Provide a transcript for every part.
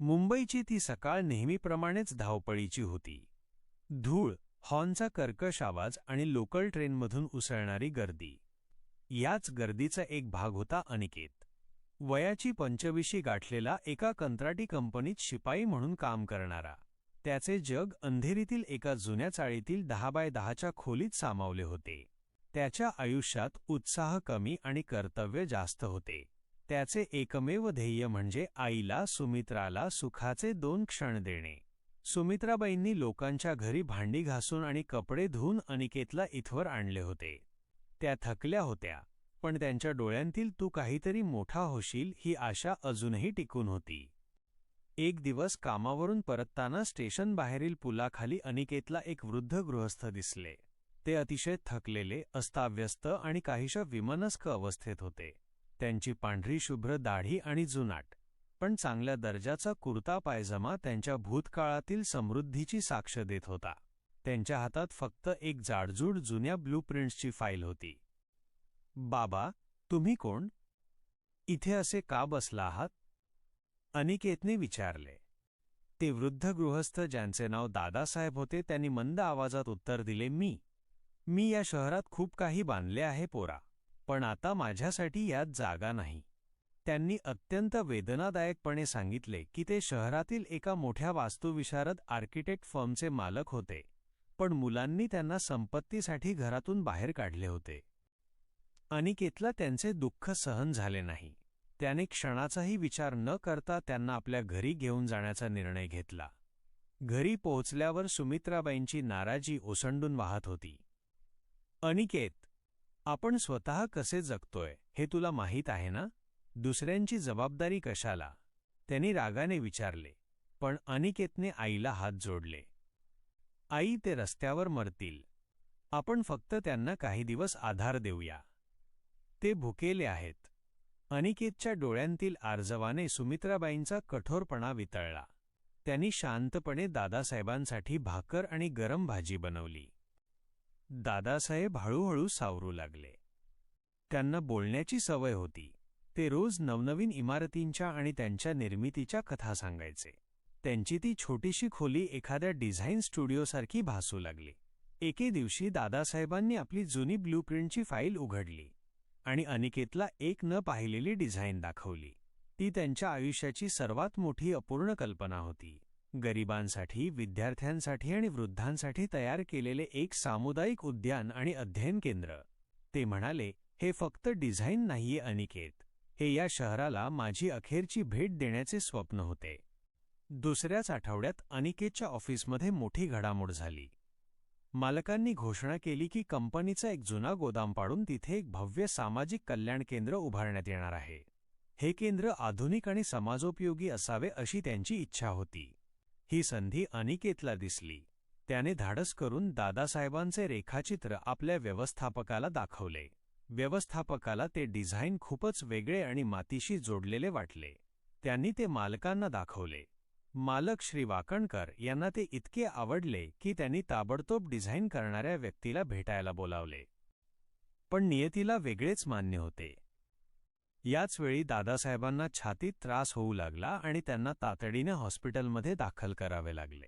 मुंबईची ती सकाळ नेहमीप्रमाणेच धावपळीची होती. धूळ हॉर्नचा कर्कश आवाज आणि लोकल ट्रेनमधून उसळणारी गर्दी. याच गर्दीचा एक भाग होता अनिकेत. वयाची पंचविशी गाठलेला एका कंत्राटी कंपनीत शिपाई म्हणून काम करणारा. त्याचे जग अंधेरीतील एका जुन्या चाळीतील दहा बाय दहाच्या खोलीत सामावले होते. त्याच्या आयुष्यात उत्साह कमी आणि कर्तव्य जास्त होते. त्याचे एकमेव ध्येय म्हणजे आईला सुमित्राला सुखाचे दोन क्षण देणे. सुमित्राबाईंनी लोकांच्या घरी भांडी घासून आणि कपडे धुवून अनिकेतला इथवर आणले होते. त्या थकल्या होत्या पण त्यांच्या डोळ्यांतील तू काहीतरी मोठा होशील ही आशा अजूनही टिकून होती. एक दिवस कामावरून परतताना स्टेशन बाहेरील पुलाखाली अनिकेतला एक वृद्ध गृहस्थ दिसले. ते अतिशय थकलेले अस्ताव्यस्त आणि काहीशा विमनस्क अवस्थेत होते. त्यांची पांढरी शुभ्र दाढी आणि जुनाट. पण चांगल्या दर्जाचा कुर्ता पायजमा त्यांच्या भूतकाळातील समृद्धीची साक्ष देत होता. त्यांच्या हातात फक्त एक जाडजूड जुन्या ब्लूप्रिंट्सची फाईल होती. बाबा तुम्ही कोण? इथे असे का बसला आहात? अनिकेतने विचारले. ते वृद्ध गृहस्थ ज्यांचे नाव दादासाहेब होते त्यांनी मंद आवाजात उत्तर दिले मी मी या शहरात खूप काही बांधले आहे पोरा. पण आता माझ्यासाठी यात जागा नाही. त्यांनी अत्यंत वेदनादायकपणे सांगितले की ते शहरातील एका मोठ्या वास्तुविशारद आर्किटेक्ट फर्मचे मालक होते पण मुलांनी त्यांना संपत्तीसाठी घरातून बाहेर काढले होते. अनिकेतला त्यांचे दुःख सहन झाले नाही. त्याने क्षणाचाही विचार न करता त्यांना आपल्या घरी घेऊन जाण्याचा निर्णय घेतला. घरी पोहोचल्यावर सुमित्राबाईंची नाराजी ओसंडून वाहत होती. अनिकेत आपण स्वतः कसे जगतोय हे तुला माहीत आहे ना? दुसऱ्यांची जबाबदारी कशाला? त्यांनी रागाने विचारले पण अनिकेतने आईला हात जोडले. आई ते रस्त्यावर मरतील. आपण फक्त त्यांना काही दिवस आधार देऊया. ते भुकेले आहेत. अनिकेतच्या डोळ्यांतील आर्जवाने सुमित्राबाईंचा कठोरपणा वितळला. त्यांनी शांतपणे दादासाहेबांसाठी भाकर आणि गरम भाजी बनवली. दादासाहेब हळूहळू सावरू लागले. त्यांना बोलण्याची सवय होती. ते रोज नवनवीन इमारतींच्या आणि त्यांच्या निर्मितीच्या कथा सांगायचे. त्यांची ती छोटीशी खोली एखाद्या डिझाईन स्टुडिओसारखी भासू लागली. एके दिवशी दादासाहेबांनी आपली जुनी ब्लूप्रिंटची फाईल उघडली आणि अनिकेतला एक न पाहिलेली डिझाईन दाखवली. ती त्यांच्या आयुष्याची सर्वात मोठी अपूर्ण कल्पना होती. गरिबांसाठी विद्यार्थ्यांसाठी आणि वृद्धांसाठी तयार केलेले एक सामुदायिक उद्यान आणि अध्ययन केंद्र. ते म्हणाले हे फक्त डिझाईन नाहीये अनिकेत. हे या शहराला माझी अखेरची भेट देण्याचे स्वप्न होते. दुसऱ्याच आठवड्यात अनिकेतच्या ऑफिसमध्ये मोठी घडामोड झाली. मालकांनी घोषणा केली की कंपनीचा एक जुना गोदाम पाडून तिथे एक भव्य सामाजिक कल्याण केंद्र उभारण्यात येणार आहे. हे केंद्र आधुनिक आणि समाजोपयोगी असावे अशी त्यांची इच्छा होती. ही संधी अनिकेतला दिसली. त्याने धाडस करून दादासाहेबांचे रेखाचित्र आपल्या व्यवस्थापकाला दाखवले. व्यवस्थापकाला ते डिझाईन खूपच वेगळे आणि मातीशी जोडलेले वाटले. त्यांनी ते मालकांना दाखवले. मालक श्री वाकणकर यांना ते इतके आवडले की त्यांनी ताबडतोब डिझाईन करणाऱ्या व्यक्तीला भेटायला बोलावले. पण नियतीला वेगळेच मान्य होते. याचवेळी दादासाहेबांना छातीत त्रास होऊ लागला आणि त्यांना तातडीने हॉस्पिटलमध्ये दाखल करावे लागले.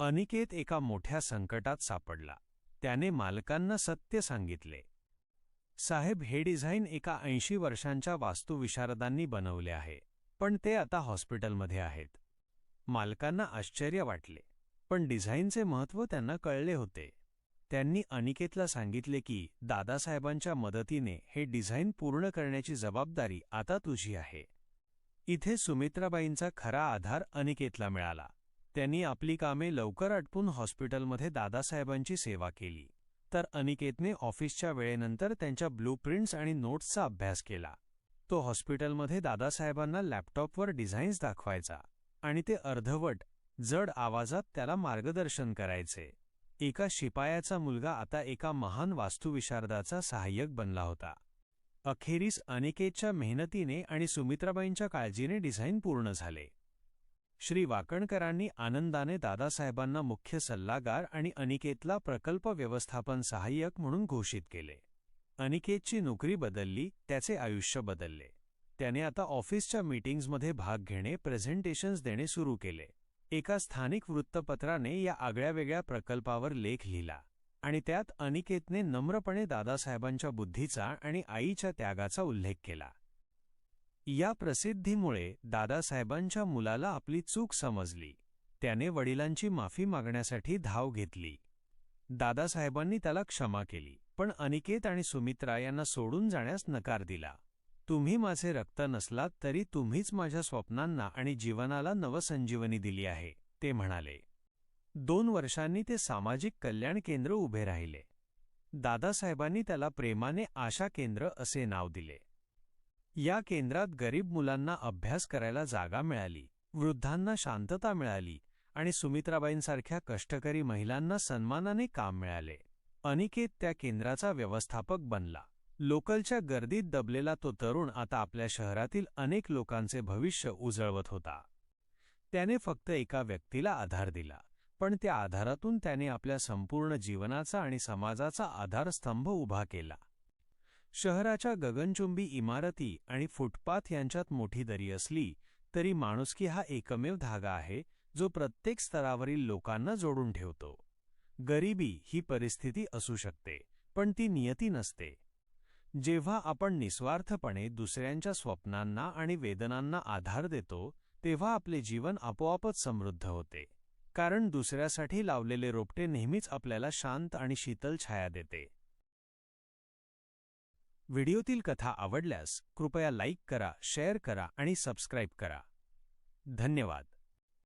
अनिकेत एका मोठ्या संकटात सापडला. त्याने मालकांना सत्य सांगितले. साहेब हे डिझाईन एका ऐंशी वर्षांच्या वास्तुविशारदांनी बनवले आहे पण ते आता हॉस्पिटलमध्ये आहेत. मालकांना आश्चर्य वाटले पण डिझाईनचे महत्त्व त्यांना कळले होते. त्यांनी अनिकेतला सांगितले की दादासाहेबांच्या मदतीने हे डिझाईन पूर्ण करण्याची जबाबदारी आता तुझी आहे. इथे सुमित्राबाईंचा खरा आधार अनिकेतला मिळाला. त्यांनी आपली कामे लवकर आटपून हॉस्पिटलमध्ये दादासाहेबांची सेवा केली तर अनिकेतने ऑफिसच्या वेळेनंतर त्यांच्या ब्लूप्रिंट्स आणि नोट्सचा अभ्यास केला. तो हॉस्पिटलमध्ये दादासाहेबांना लॅपटॉपवर डिझाईन्स दाखवायचा आणि ते अर्धवट जड आवाजात त्याला मार्गदर्शन करायचे. एका शिपायाचा मुलगा आता एका महान वास्तुविशारदाचा सहाय्यक बनला होता. अखेरीस अनिकेतच्या मेहनतीने आणि सुमित्राबाईंच्या काळजीने डिझाईन पूर्ण झाले. श्री वाकणकरांनी आनंदाने दादासाहेबांना मुख्य सल्लागार आणि अनिकेतला प्रकल्प व्यवस्थापन सहाय्यक म्हणून घोषित केले. अनिकेतची नोकरी बदलली त्याचे आयुष्य बदलले. त्याने आता ऑफिसच्या मीटिंग्जमध्ये भाग घेणे प्रेझेंटेशन्स देणे सुरू केले. एका स्थानिक वृत्तपत्राने या आगळ्यावेगळ्या प्रकल्पावर लेख लिहिला आणि त्यात अनिकेतने नम्रपणे दादासाहेबांच्या बुद्धीचा आणि आईच्या त्यागाचा उल्लेख केला. या प्रसिद्धीमुळे दादासाहेबांच्या मुलाला आपली चूक समजली. त्याने वडिलांची माफी मागण्यासाठी धाव घेतली. दादासाहेबांनी त्याला क्षमा केली पण अनिकेत आणि सुमित्रा यांना सोडून जाण्यास नकार दिला. तुम्ही माझे रक्त नसलात तरी तुम्हीच माझ्या स्वप्नांना आणि जीवनाला नवसंजीवनी दिली आहे ते म्हणाले. दोन वर्षांनी ते सामाजिक कल्याण केंद्र उभे राहिले. दादासाहेबांनी त्याला प्रेमाने आशा केंद्र असे नाव दिले. या केंद्रात गरीब मुलांना अभ्यास करायला जागा मिळाली वृद्धांना शांतता मिळाली आणि सुमित्राबाईंसारख्या कष्टकरी महिलांना सन्मानाने काम मिळाले. अनिकेत त्या केंद्राचा व्यवस्थापक बनला. लोकलच्या गर्दीत दबलेला तो तरुण आता आपल्या शहरातील अनेक लोकांचे भविष्य उजळवत होता. त्याने फक्त एका व्यक्तीला आधार दिला पण त्या आधारातून त्याने आपल्या संपूर्ण जीवनाचा आणि समाजाचा आधारस्तंभ उभा केला. शहराच्या गगनचुंबी इमारती आणि फुटपाथ यांच्यात मोठी दरी असली तरी माणुसकी हा एकमेव धागा आहे जो प्रत्येक स्तरावरील लोकांना जोडून ठेवतो. गरिबी ही परिस्थिती असू शकते पण ती नियती नसते. जेव्हा आपण निस्वार्थपणे दुसऱ्यांच्या स्वप्नांना आणि वेदनांना आधार देतो तेव्हा आपले जीवन आपोआपच समृद्ध होते. कारण दुसऱ्यासाठी लावलेले रोपटे नेहमीच आपल्याला शांत आणि शीतल छाया देते. व्हिडिओतील कथा आवडल्यास कृपया लाईक करा शेअर करा आणि सबस्क्राईब करा. धन्यवाद.